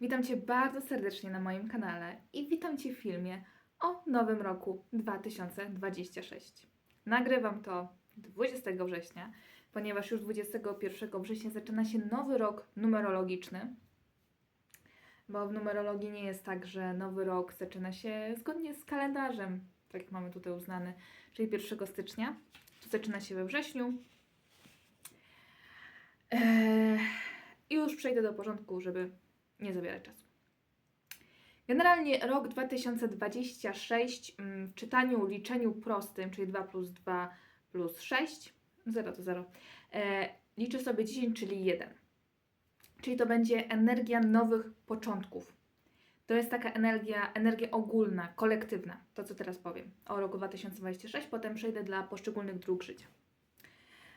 Witam Cię bardzo serdecznie na moim kanale i witam Cię w filmie o nowym roku 2026. Nagrywam to 20 września, ponieważ już 21 września zaczyna się nowy rok numerologiczny. Bo w numerologii nie jest tak, że nowy rok zaczyna się zgodnie z kalendarzem, tak jak mamy tutaj uznany, czyli 1 stycznia. To zaczyna się we wrześniu. Eee, już przejdę do porządku, żeby nie zabierać czasu. Generalnie rok 2026 mm, w czytaniu, liczeniu prostym, czyli 2 plus 2 plus 6, 0 to 0, e, liczy sobie 10, czyli 1. Czyli to będzie energia nowych początków. To jest taka energia, energia ogólna, kolektywna, to co teraz powiem o roku 2026, potem przejdę dla poszczególnych dróg życia.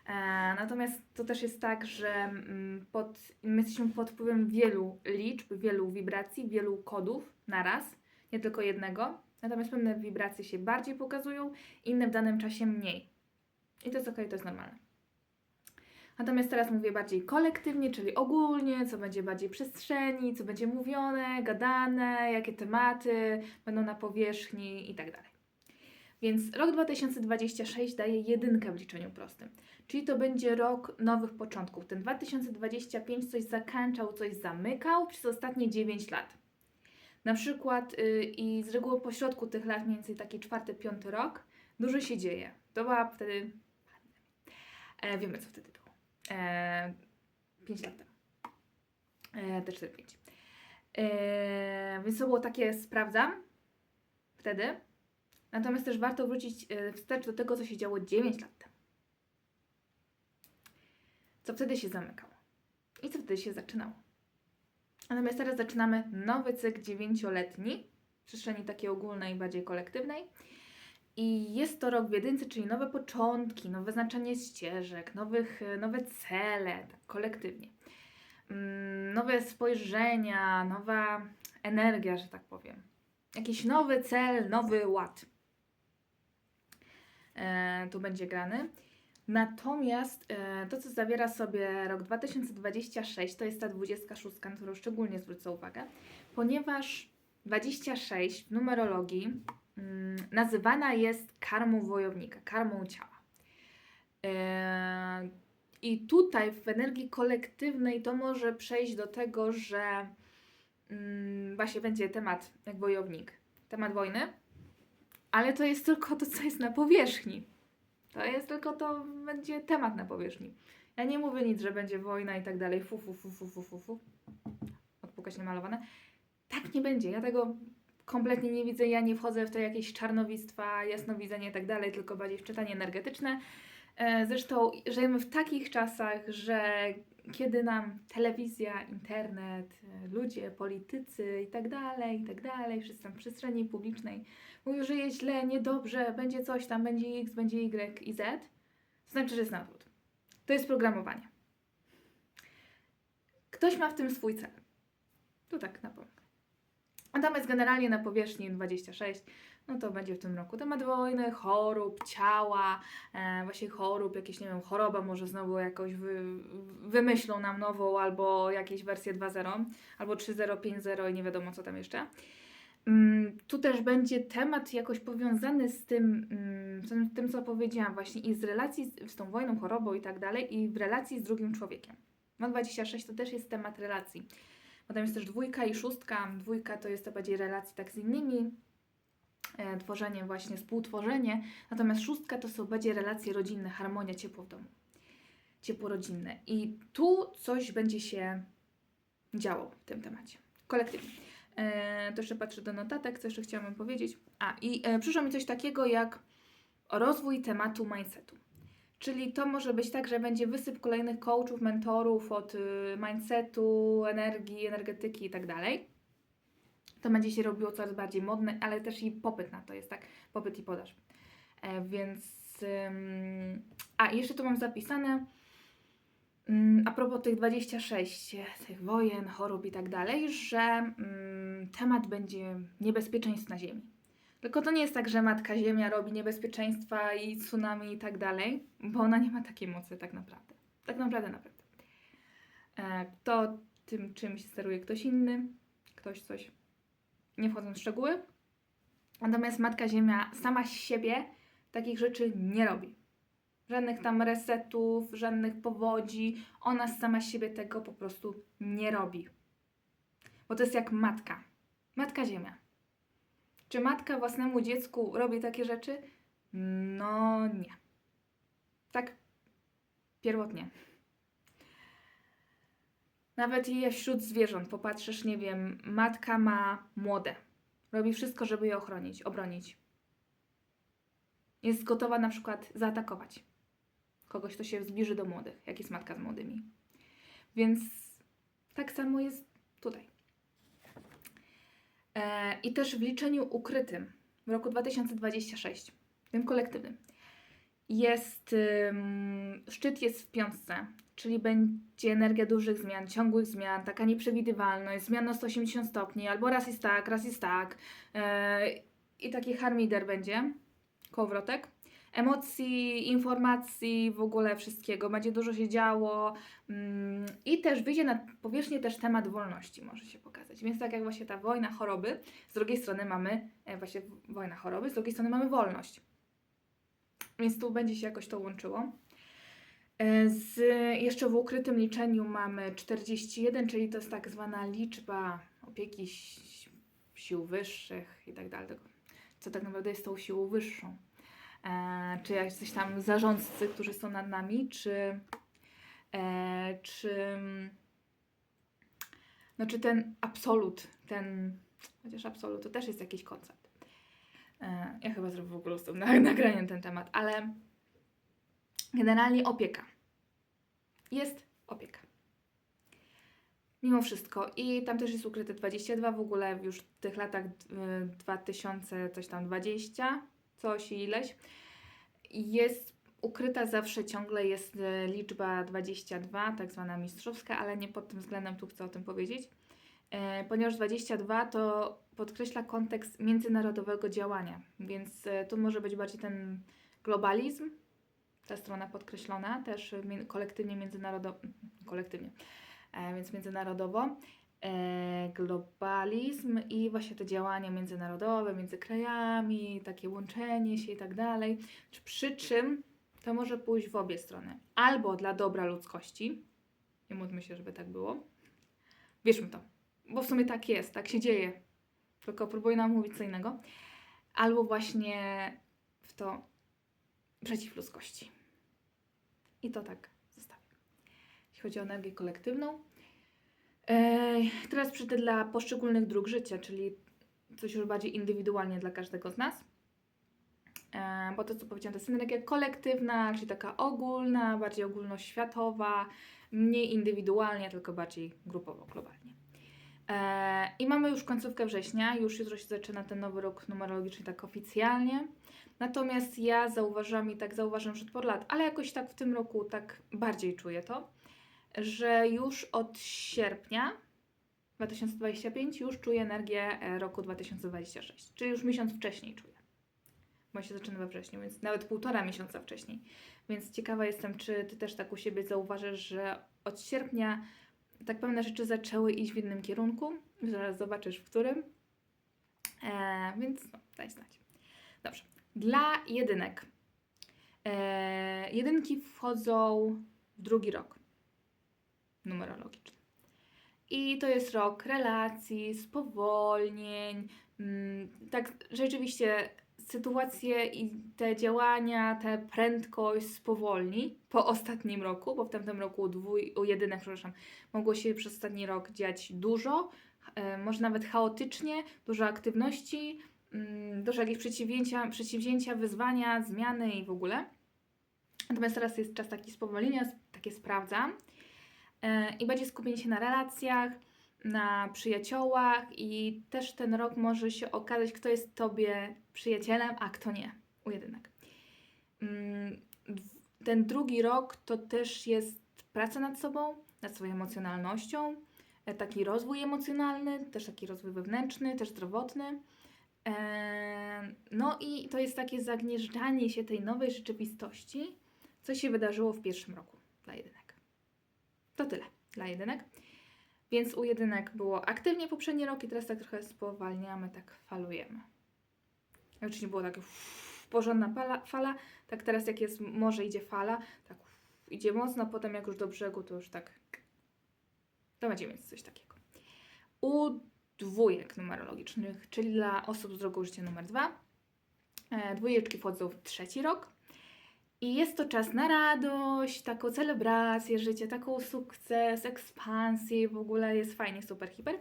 E, natomiast to też jest tak, że mm, pod, my jesteśmy pod wpływem wielu liczb, wielu wibracji, wielu kodów naraz, nie tylko jednego. Natomiast pewne wibracje się bardziej pokazują, inne w danym czasie mniej. I to jest ok, to jest normalne. Natomiast teraz mówię bardziej kolektywnie, czyli ogólnie, co będzie bardziej przestrzeni, co będzie mówione, gadane, jakie tematy będą na powierzchni i tak dalej. Więc rok 2026 daje jedynkę w liczeniu prostym. Czyli to będzie rok nowych początków. Ten 2025 coś zakończał, coś zamykał przez ostatnie 9 lat. Na przykład yy, i z reguły po środku tych lat, mniej więcej taki czwarty, piąty rok, dużo się dzieje. To była wtedy e, wiemy co wtedy było. E, 5 lat temu. E, te 4, 5. E, więc to było takie sprawdzam wtedy. Natomiast też warto wrócić e, wstecz do tego, co się działo 9 lat temu. Co wtedy się zamykało i co wtedy się zaczynało. Natomiast teraz zaczynamy nowy cykl dziewięcioletni w przestrzeni takiej ogólnej, bardziej kolektywnej. I jest to rok w czyli nowe początki, nowe znaczenie ścieżek, nowych, nowe cele, tak kolektywnie. Mm, Nowe spojrzenia, nowa energia, że tak powiem. Jakiś nowy cel, nowy ład. E, tu będzie grany. Natomiast e, to, co zawiera sobie rok 2026, to jest ta 26, na którą szczególnie zwrócę uwagę, ponieważ 26 w numerologii mm, nazywana jest karmą wojownika, karmą ciała. E, I tutaj w energii kolektywnej to może przejść do tego, że mm, właśnie będzie temat jak wojownik, temat wojny, ale to jest tylko to, co jest na powierzchni. To jest tylko to, będzie temat na powierzchni. Ja nie mówię nic, że będzie wojna i tak dalej, fu, fu, fu, fu, fu, fu, fu. Odpukać namalowane. Tak nie będzie. Ja tego kompletnie nie widzę. Ja nie wchodzę w to jakieś czarnowictwa, jasnowidzenie i tak dalej, tylko bardziej w czytanie energetyczne. E, Zresztą żyjemy w takich czasach, że kiedy nam telewizja, internet, e, ludzie, politycy i tak dalej, i tak dalej, wszyscy tam w przestrzeni publicznej mówią, że jest źle, niedobrze, będzie coś tam, będzie X, będzie Y i Z, to znaczy, że jest nawrót. To jest programowanie. Ktoś ma w tym swój cel. To tak napomnę. Natomiast generalnie na powierzchni 26, no to będzie w tym roku temat wojny, chorób, ciała, e, właśnie chorób, jakieś, nie wiem, choroba może znowu jakoś wy, wymyślą nam nową, albo jakieś wersję 2.0, albo 3.0, 5.0 i nie wiadomo co tam jeszcze. Mm, Tu też będzie temat jakoś powiązany z tym, mm, z tym, co powiedziałam, właśnie i z relacji z, z tą wojną, chorobą i tak dalej, i w relacji z drugim człowiekiem. No 26 to też jest temat relacji. Potem jest też dwójka i szóstka. Dwójka to jest to bardziej relacji tak z innymi, tworzenie właśnie, współtworzenie. Natomiast szóstka to są bardziej relacje rodzinne, harmonia, ciepło w domu. Ciepło rodzinne. I tu coś będzie się działo w tym temacie. Kolektywnie. E, to jeszcze patrzę do notatek, co jeszcze chciałabym powiedzieć. A, i e, przyszło mi coś takiego jak rozwój tematu mindsetu. Czyli to może być tak, że będzie wysyp kolejnych coachów, mentorów od y, mindsetu, energii, energetyki i tak. To będzie się robiło coraz bardziej modne, ale też i popyt na to jest, tak? Popyt i podaż. E, więc. A, jeszcze tu mam zapisane. ym, A propos tych 26, e, tych wojen, chorób i tak dalej, że ym, temat będzie niebezpieczeństw na Ziemi. Tylko to nie jest tak, że Matka Ziemia robi niebezpieczeństwa i tsunami i tak dalej, bo ona nie ma takiej mocy tak naprawdę. Tak naprawdę, naprawdę. E, To tym czymś steruje ktoś inny. ktoś coś, nie wchodząc w szczegóły. Natomiast Matka Ziemia sama z siebie takich rzeczy nie robi. Żadnych tam resetów, żadnych powodzi. Ona sama z siebie tego po prostu nie robi. Bo to jest jak matka. Matka Ziemia. Czy matka własnemu dziecku robi takie rzeczy? No nie. Tak pierwotnie. Nawet je wśród zwierząt, popatrzysz, nie wiem, matka ma młode. Robi wszystko, żeby je ochronić, obronić. Jest gotowa na przykład zaatakować kogoś, kto się zbliży do młodych, jak jest matka z młodymi. Więc tak samo jest tutaj. E, I też w liczeniu ukrytym w roku 2026, tym kolektywnym, jest szczyt jest w piątce, czyli będzie energia dużych zmian, ciągłych zmian, taka nieprzewidywalność, zmian na 180 stopni, albo raz jest tak, raz jest tak. e, I taki harmider będzie, kołowrotek. Emocji, informacji, w ogóle wszystkiego. Będzie dużo się działo. mm, I też wyjdzie na powierzchnię też temat wolności może się pokazać. Więc tak jak właśnie ta wojna, choroby, z drugiej strony mamy e, właśnie wojna, choroby, z drugiej strony mamy wolność. Więc tu będzie się jakoś to łączyło. E, Z, jeszcze w ukrytym liczeniu mamy 41, czyli to jest tak zwana liczba opieki si- sił wyższych i tak dalej. Co tak naprawdę jest tą siłą wyższą. E, czy jacyś tam zarządcy, którzy są nad nami, czy, e, czy, no, czy ten absolut, ten, chociaż absolut to też jest jakiś koncept. E, ja chyba zrobię w ogóle z tym na- nagraniem ten temat, ale generalnie opieka. Jest opieka. Mimo wszystko. I tam też jest ukryte 22 w ogóle już w tych latach y, 2000 coś tam 20, coś i ileś. Jest ukryta zawsze ciągle jest y, liczba 22, tak zwana mistrzowska, ale nie pod tym względem tu chcę o tym powiedzieć. E, Ponieważ 22 to podkreśla kontekst międzynarodowego działania, więc e, tu może być bardziej ten globalizm, ta strona podkreślona, też kolektywnie międzynarodowo, kolektywnie, e, więc międzynarodowo, globalizm i właśnie te działania międzynarodowe między krajami, takie łączenie się i tak dalej. Przy czym to może pójść w obie strony. Albo dla dobra ludzkości, nie módlmy się, żeby tak było, wierzmy to, bo w sumie tak jest, tak się dzieje, tylko próbuję nam mówić co innego, albo właśnie w to przeciw ludzkości. I to tak zostawię. Jeśli chodzi o energię kolektywną. Teraz przejdę dla poszczególnych dróg życia, czyli coś już bardziej indywidualnie dla każdego z nas. E, bo to, co powiedziałam, to jest energia kolektywna, czyli taka ogólna, bardziej ogólnoświatowa, mniej indywidualnie, tylko bardziej grupowo, globalnie. E, I mamy już końcówkę września, już jutro się zaczyna ten nowy rok numerologiczny tak oficjalnie. Natomiast ja zauważyłam i tak zauważam już od paru lat, ale jakoś tak w tym roku tak bardziej czuję to, że już od sierpnia 2025 już czuję energię e, roku 2026, czyli już miesiąc wcześniej czuję. Bo się zaczyna we wrześniu, więc nawet półtora miesiąca wcześniej. Więc ciekawa jestem, czy Ty też tak u siebie zauważysz, że od sierpnia tak pewne rzeczy zaczęły iść w innym kierunku. Zaraz zobaczysz w którym. E, więc no, daj znać. Dobrze. Dla jedynek. E, jedynki wchodzą w drugi rok numerologiczny. I to jest rok relacji, spowolnień. Mm, tak, rzeczywiście sytuacje i te działania, tę prędkość spowolni po ostatnim roku, bo w tamtym roku dwój, u jedynek, przepraszam, mogło się przez ostatni rok dziać dużo, e, może nawet chaotycznie, dużo aktywności, mm, dużo jakichś przedsięwzięcia, przedsięwzięcia, wyzwania, zmiany i w ogóle. Natomiast teraz jest czas taki spowolnienia, sp- takie sprawdzam. E, I będzie skupienie się na relacjach, na przyjaciołach i też ten rok może się okazać, kto jest Tobie przyjacielem, a kto nie, u jedynek. Mm, Ten drugi rok to też jest praca nad sobą, nad swoją emocjonalnością, e, taki rozwój emocjonalny, też taki rozwój wewnętrzny, też zdrowotny. E, No i to jest takie zagnieżdżanie się tej nowej rzeczywistości, co się wydarzyło w pierwszym roku dla jedynek. To tyle dla jedynek. Więc u jedynek było aktywnie poprzedni rok i teraz tak trochę spowalniamy, tak falujemy. Oczywiście było tak uff, porządna fala, fala, tak teraz jak jest morze idzie fala, tak uff, idzie mocno, potem jak już do brzegu to już tak to będzie mieć coś takiego. U dwójek numerologicznych, czyli dla osób z drogą życia numer dwa, e, dwójeczki wchodzą w trzeci rok. I jest to czas na radość, taką celebrację życia, taką sukces, ekspansję, w ogóle jest fajnie, super, hiper.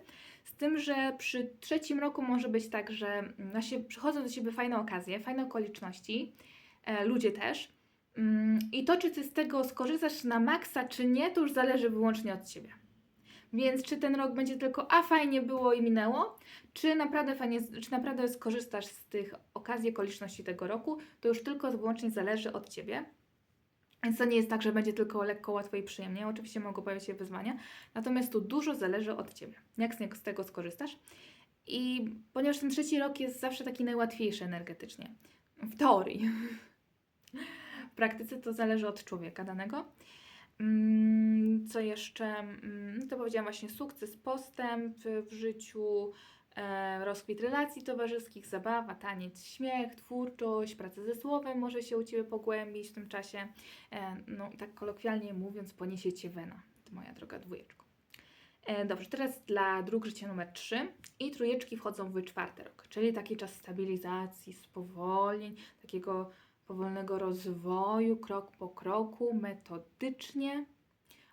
Z tym, że przy trzecim roku może być tak, że mm, właśnie przychodzą do Ciebie fajne okazje, fajne okoliczności, e, ludzie też. Mm, I to, czy Ty z tego skorzystasz na maksa, czy nie, to już zależy wyłącznie od Ciebie. Więc czy ten rok będzie tylko, a fajnie było i minęło, czy naprawdę fajnie, czy naprawdę skorzystasz z tych okazji, okoliczności tego roku, to już tylko wyłącznie zależy od Ciebie. Więc to nie jest tak, że będzie tylko lekko, łatwo i przyjemnie. Oczywiście mogą pojawić się wyzwania, natomiast tu dużo zależy od Ciebie. Jak z tego skorzystasz? I ponieważ ten trzeci rok jest zawsze taki najłatwiejszy energetycznie, w teorii. W praktyce to zależy od człowieka danego. Mm, Co jeszcze? Mm, To powiedziałam właśnie sukces, postęp w życiu, e, rozkwit relacji towarzyskich, zabawa, taniec, śmiech, twórczość, praca ze słowem może się u Ciebie pogłębić w tym czasie. E, No, tak kolokwialnie mówiąc, poniesie Cię wena, moja droga dwójeczko. E, Dobrze, teraz dla dróg życia numer 3 i trójeczki wchodzą w czwarty rok, czyli taki czas stabilizacji, spowolnień, takiego powolnego rozwoju, krok po kroku, metodycznie,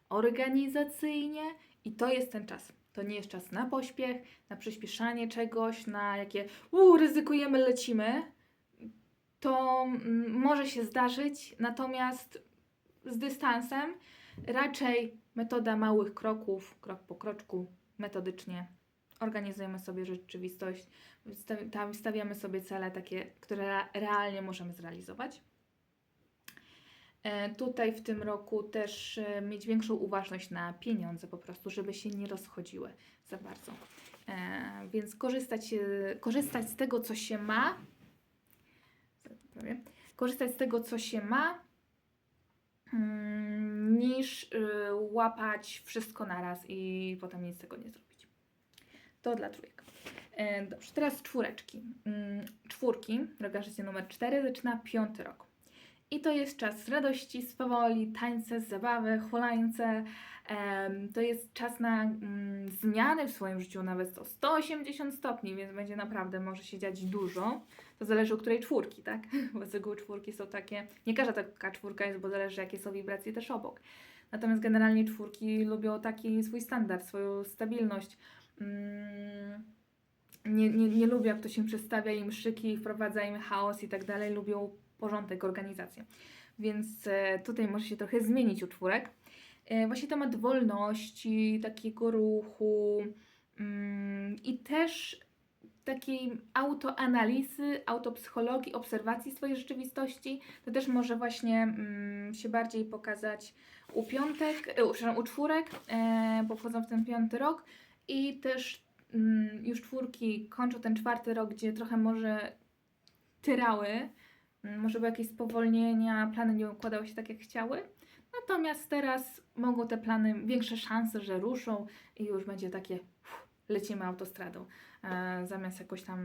organizacyjnie i to jest ten czas. To nie jest czas na pośpiech, na przyspieszanie czegoś, na jakie uuu, ryzykujemy, lecimy. To mm, może się zdarzyć, natomiast z dystansem raczej metoda małych kroków, krok po kroczku, metodycznie organizujemy sobie rzeczywistość, tam stawiamy sobie cele takie, które re- realnie możemy zrealizować. E, Tutaj w tym roku też e, mieć większą uważność na pieniądze po prostu, żeby się nie rozchodziły za bardzo. E, Więc korzystać, korzystać z tego, co się ma, korzystać z tego, co się ma, mm, niż łapać wszystko naraz i potem nic z tego nie zrobić. To dla trójek. E, Dobrze, teraz czwóreczki. Mm, Czwórki, droga życie numer 4, zaczyna piąty rok. I to jest czas radości, swawoli, tańce, zabawy, hulańce. To jest czas na mm, zmiany w swoim życiu, nawet o 180 stopni, więc będzie naprawdę, może się dziać dużo. To zależy od której czwórki, tak? Bo z reguły czwórki są takie, nie każda taka czwórka jest, bo zależy jakie są wibracje też obok. Natomiast generalnie czwórki lubią taki swój standard, swoją stabilność. Mm, nie, nie, nie lubią, jak to się przedstawia im szyki, wprowadza im chaos i tak dalej. Lubią porządek, organizację. Więc e, tutaj może się trochę zmienić u czwórek. E, właśnie temat wolności, takiego ruchu mm, i też takiej autoanalizy, autopsychologii, obserwacji swojej rzeczywistości. To też może właśnie mm, się bardziej pokazać u piątek, e, u, przepraszam, u czwórek, bo wchodzą w ten piąty rok i też mm, już czwórki kończą ten czwarty rok, gdzie trochę może tyrały, mm, może były jakieś spowolnienia, plany nie układały się tak jak chciały. Natomiast teraz mogą te plany, większe szanse, że ruszą i już będzie takie uff, lecimy autostradą. E, zamiast jakoś tam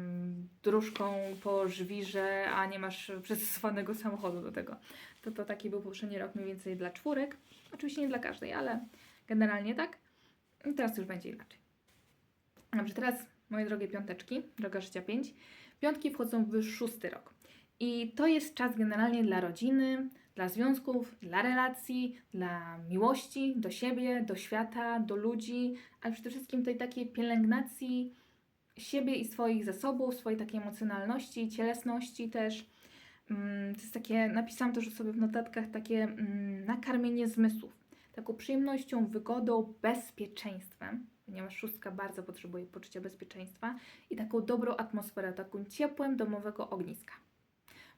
dróżką po żwirze, a nie masz przystosowanego samochodu do tego. To, to taki był poprzedni rok mniej więcej dla czwórek. Oczywiście nie dla każdej, ale generalnie tak. I teraz już będzie inaczej. Dobrze, teraz moje drogie piąteczki, droga życia 5. Piątki wchodzą w szósty rok. I to jest czas generalnie dla rodziny, dla związków, dla relacji, dla miłości do siebie, do świata, do ludzi, ale przede wszystkim tej takiej pielęgnacji siebie i swoich zasobów, swojej takiej emocjonalności, cielesności też. Mm, To jest takie, napisałam też sobie w notatkach, takie mm, nakarmienie zmysłów. Taką przyjemnością, wygodą, bezpieczeństwem, ponieważ szóstka bardzo potrzebuje poczucia bezpieczeństwa i taką dobrą atmosferę, takim ciepłem domowego ogniska.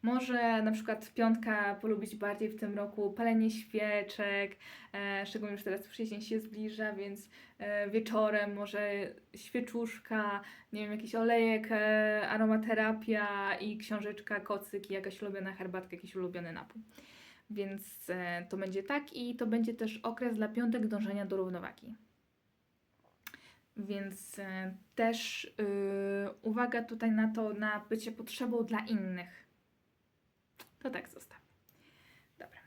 Może na przykład piątka polubić bardziej w tym roku palenie świeczek, e, szczególnie już teraz wrzesień się zbliża, więc e, wieczorem może świeczuszka, nie wiem, jakiś olejek, e, aromaterapia i książeczka, kocyk i jakaś ulubiona herbatka, jakiś ulubiony napój. Więc e, to będzie tak i to będzie też okres dla piątek dążenia do równowagi. Więc e, też y, uwaga tutaj na to, na bycie potrzebą dla innych. To tak zostawię. Dobra.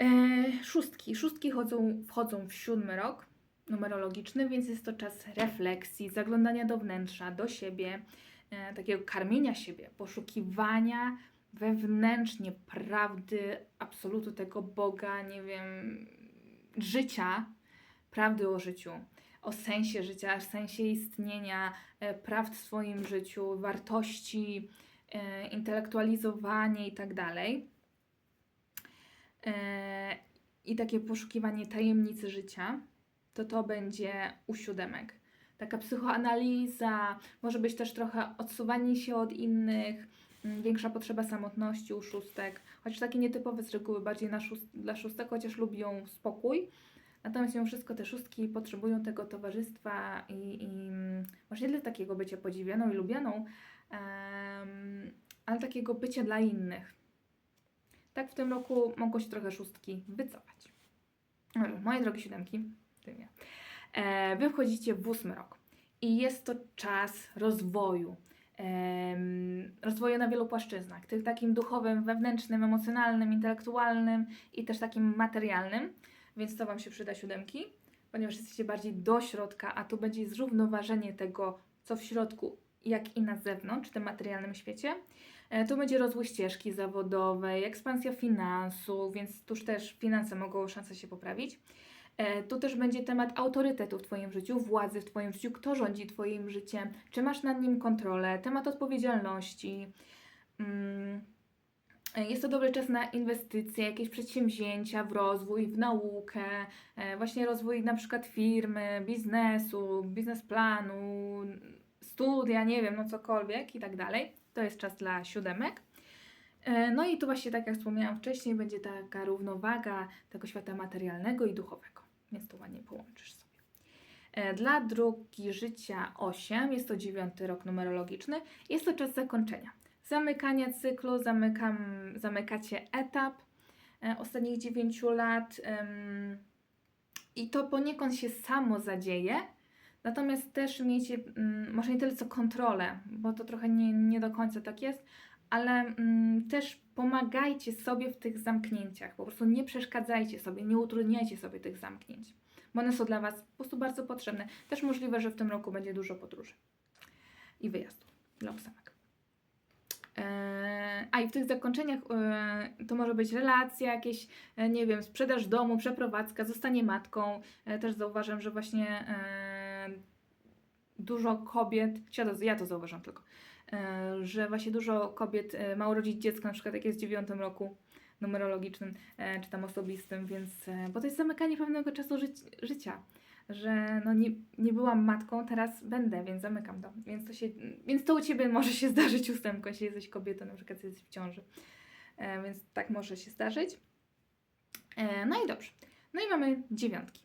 E, szóstki. Szóstki chodzą, wchodzą w siódmy rok numerologiczny, więc jest to czas refleksji, zaglądania do wnętrza, do siebie, e, takiego karmienia siebie, poszukiwania wewnętrznie prawdy, absolutu tego Boga, nie wiem, życia, prawdy o życiu, o sensie życia, sensie istnienia, e, prawd w swoim życiu, wartości, e, intelektualizowanie i tak. E, I takie poszukiwanie tajemnicy życia, to to będzie u siódemek. Taka psychoanaliza, może być też trochę odsuwanie się od innych, większa potrzeba samotności u szóstek, chociaż takie nietypowe z reguły bardziej na szóst- dla szóstek, chociaż lubią spokój. Natomiast mimo wszystko te szóstki potrzebują tego towarzystwa i, i mm, może nie dla takiego bycia podziwianą i lubianą, em, ale takiego bycia dla innych. Tak w tym roku mogło się trochę szóstki wycofać. Moje drogie siódemki, ty nie. E, wy wchodzicie w ósmy rok i jest to czas rozwoju. Rozwoju na wielu płaszczyznach, tych takim duchowym, wewnętrznym, emocjonalnym, intelektualnym i też takim materialnym, więc to Wam się przyda siódemki, ponieważ jesteście bardziej do środka, a tu będzie zrównoważenie tego, co w środku, jak i na zewnątrz, w tym materialnym świecie. E, Tu będzie rozwój ścieżki zawodowej, ekspansja finansów, więc tuż też finanse mogą szanse się poprawić. E, Tu też będzie temat autorytetu w Twoim życiu, władzy w Twoim życiu, kto rządzi Twoim życiem, czy masz nad nim kontrolę, temat odpowiedzialności. Mm, e, Jest to dobry czas na inwestycje, jakieś przedsięwzięcia, w rozwój, w naukę, e, właśnie rozwój na przykład firmy, biznesu, biznesplanu, studia, nie wiem, no cokolwiek i tak dalej. To jest czas dla siódemek. E, No i tu właśnie, tak jak wspomniałam wcześniej, będzie taka równowaga tego świata materialnego i duchowego. Więc to ładnie połączysz sobie. E, Dla drogi życia 8, jest to dziewiąty rok numerologiczny, jest to czas zakończenia. Zamykania cyklu, zamykam, zamykacie etap e, ostatnich 9 lat i to poniekąd się samo zadzieje, natomiast też miejcie, mm, może nie tyle co kontrolę, bo to trochę nie, nie do końca tak jest, ale mm, też pomagajcie sobie w tych zamknięciach. Po prostu nie przeszkadzajcie sobie, nie utrudniajcie sobie tych zamknięć, bo one są dla Was po prostu bardzo potrzebne. Też możliwe, że w tym roku będzie dużo podróży i wyjazdów dla ósemek. Eee, A i w tych zakończeniach e, to może być relacja, jakieś, e, nie wiem, sprzedaż domu, przeprowadzka, zostanie matką. E, Też zauważam, że właśnie e, dużo kobiet, ja to, zauważam tylko, e, że właśnie dużo kobiet e, ma urodzić dziecko, na przykład jak jest w dziewiątym roku numerologicznym, e, czy tam osobistym, więc, e, bo to jest zamykanie pewnego czasu życia, że no nie, nie byłam matką, teraz będę, więc zamykam to. Więc to, się, więc to u Ciebie może się zdarzyć ustępko, jeśli jesteś kobietą, na przykład jesteś w ciąży. E, więc tak może się zdarzyć. E, no i dobrze. No i mamy dziewiątki.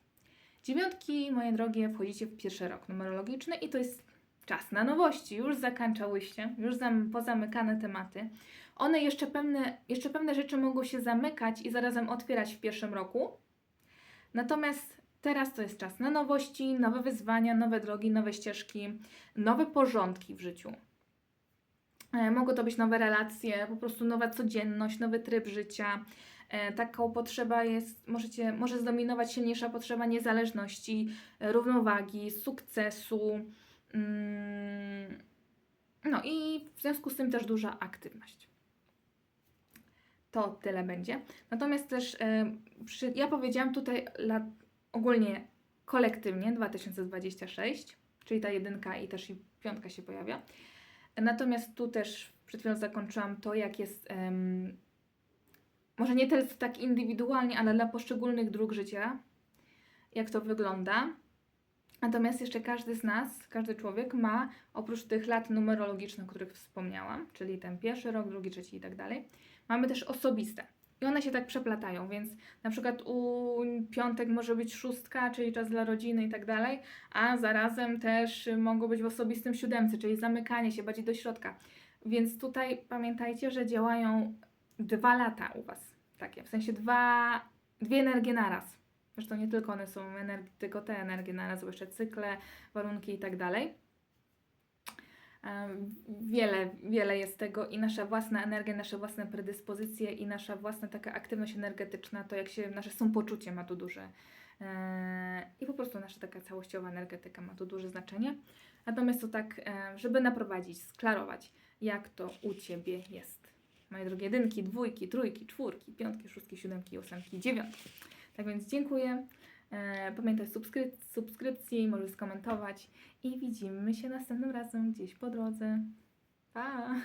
Dziewiątki, moje drogie, wchodzicie w pierwszy rok numerologiczny i to jest czas na nowości. Już zakończałyście, już zam, pozamykane tematy. One jeszcze pewne, jeszcze pewne rzeczy mogą się zamykać i zarazem otwierać w pierwszym roku. Natomiast teraz to jest czas na nowości, nowe wyzwania, nowe drogi, nowe ścieżki, nowe porządki w życiu. E, Mogą to być nowe relacje, po prostu nowa codzienność, nowy tryb życia. E, Taką potrzeba jest, możecie, może zdominować silniejsza potrzeba niezależności, równowagi, sukcesu. Mm, No i w związku z tym też duża aktywność. To tyle będzie. Natomiast też e, ja powiedziałam tutaj ogólnie kolektywnie 2026, czyli ta jedynka i też i piątka się pojawia. Natomiast tu też przed chwilą zakończyłam to, jak jest, em, może nie tyle tak indywidualnie, ale dla poszczególnych dróg życia, jak to wygląda. Natomiast jeszcze każdy z nas, każdy człowiek ma, oprócz tych lat numerologicznych, o których wspomniałam, czyli ten pierwszy rok, drugi, trzeci i tak dalej, mamy też osobiste. I one się tak przeplatają, więc na przykład u piątek może być szóstka, czyli czas dla rodziny i tak dalej, a zarazem też mogą być w osobistym siódemce, czyli zamykanie się bardziej do środka. Więc tutaj pamiętajcie, że działają dwa lata u Was. Takie, w sensie dwa, dwie energie naraz. Zresztą nie tylko one są tylko te energie, ale są jeszcze cykle, warunki i tak dalej. Wiele, wiele jest tego i nasza własna energia, nasze własne predyspozycje i nasza własna taka aktywność energetyczna, to jak się nasze samopoczucie ma tu duże e, i po prostu nasza taka całościowa energetyka ma tu duże znaczenie. Natomiast to tak, e, żeby naprowadzić, sklarować, jak to u Ciebie jest. Moje drogie jedynki, dwójki, trójki, czwórki, piątki, szóstki, siódemki, ósemki, dziewiątki. Tak więc dziękuję. E, Pamiętaj subskryp- subskrypcji, możesz skomentować i widzimy się następnym razem gdzieś po drodze. Pa!